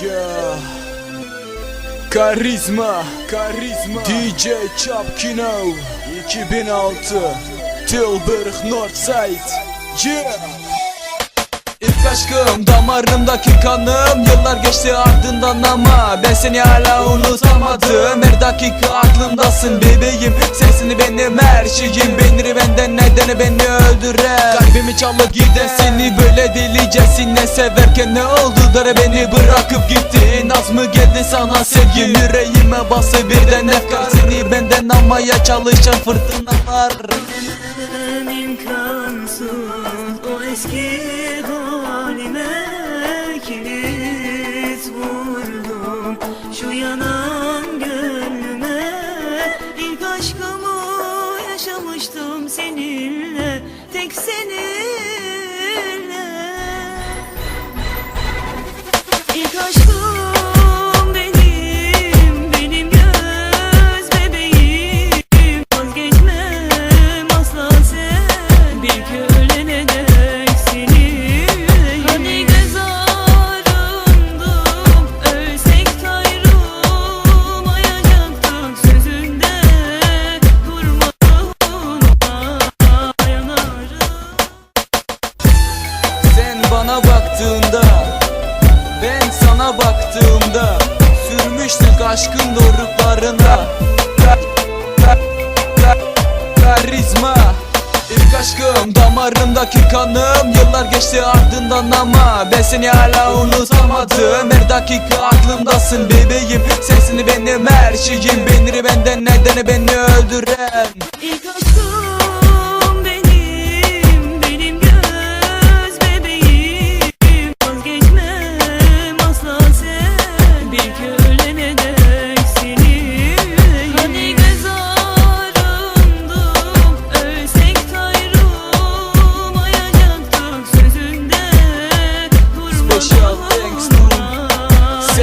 Yeah. Karizma, karizma. DJ Chapkino 2006 Tilburg Northside. Yeah İlk aşkım damarımdaki kanım. Yıllar geçti ardından ama Ben seni hala unutamadım. Her dakika aklımdasın bebeğim. Sensin benim her şeyim. Beni benden nedeni beni öldüren. Kalbimi çalıp giden seni böyle delicesine Severken ne oldu da beni bırakıp gittin? Az mı geldi sana sevgim? Yüreğime bası birden efkar. Seni benden almaya çalışan fırtınalar. İmkansız o eski Makes seni Karizma. İlk aşkım damarımdaki kanım Yıllar geçti ardından ama Ben seni hala unutamadım. Her dakika aklımdasın bebeğim. Sensin benim her şeyim. Beni benden nedeni beni öldüren. İlk aşkım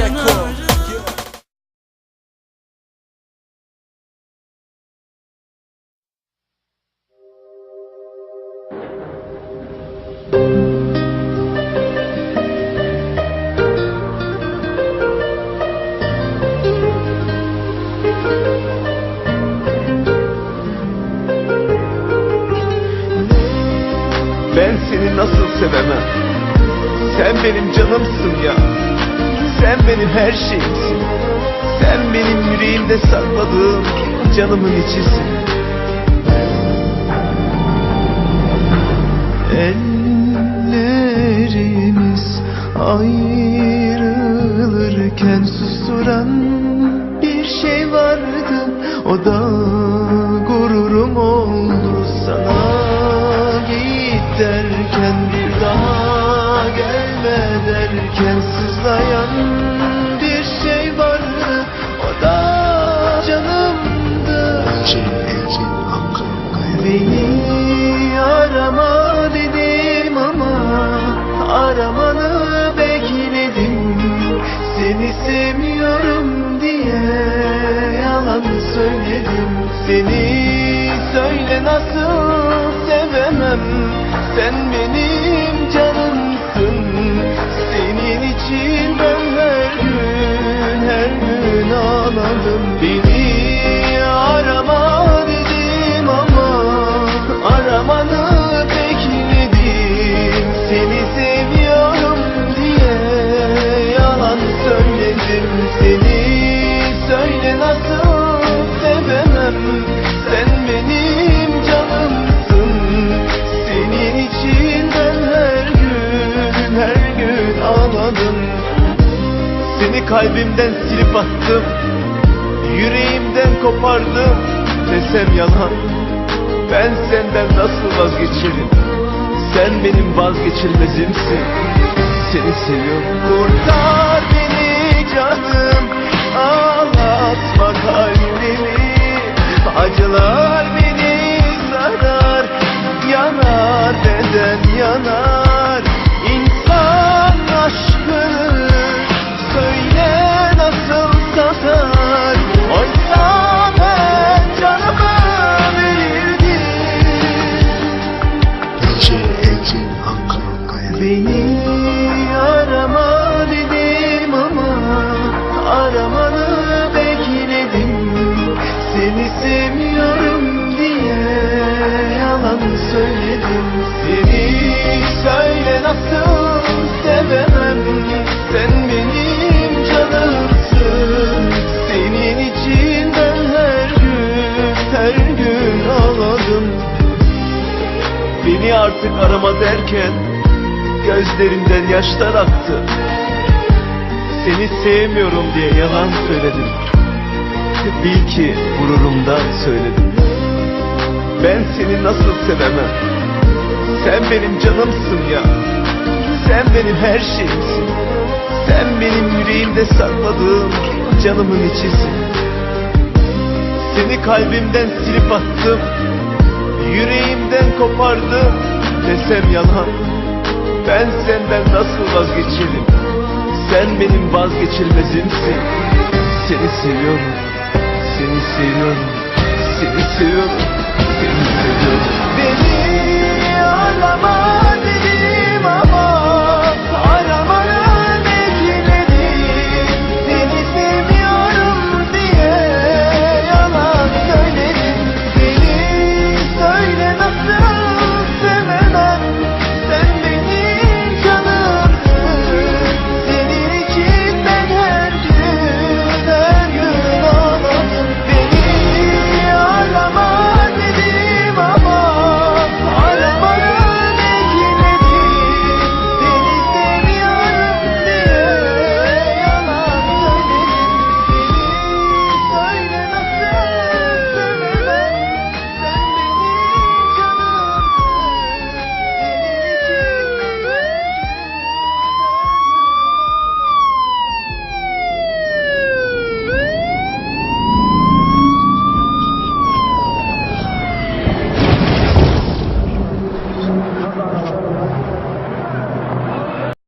yanarım Ben seni nasıl sevemem? Sen benim canımsın ya Sen benim her şeyimsin Sen benim yüreğimde sakladığım canımın içisin. Ellerimiz ayrılırken susturan bir şey vardı. O da gururum oldu sana git derken arama dedim ama aramanı bekledim. Seni sevmiyorum diye yalan söyledim. Seni söyle nasıl sevemem. Sen benim canımsın. Senin için ben her gün her gün ağladım Seni kalbimden silip attım Yüreğimden kopardım. Desem yalan Ben senden nasıl vazgeçerim? Sen benim vazgeçilmezimsin. Seni seviyorum. Kurtar söyledim. Seni söyle nasıl sevemem. Sen benim canımsın. Senin için ben her gün her gün ağladım. Beni artık arama derken Gözlerimden yaşlar aktı. Seni sevmiyorum diye yalan söyledim. Bil ki gururumdan söyledim Ben seni nasıl sevemem? Sen benim canımsın ya. Sen benim her şeyimsin. Sen benim yüreğimde sakladığım canımın içisin. Seni kalbimden silip attım. Yüreğimden kopardım. Desem yalan. Ben senden nasıl vazgeçerim? Sen benim vazgeçilmezimsin. Seni seviyorum. Seni seviyorum. Seni seviyorum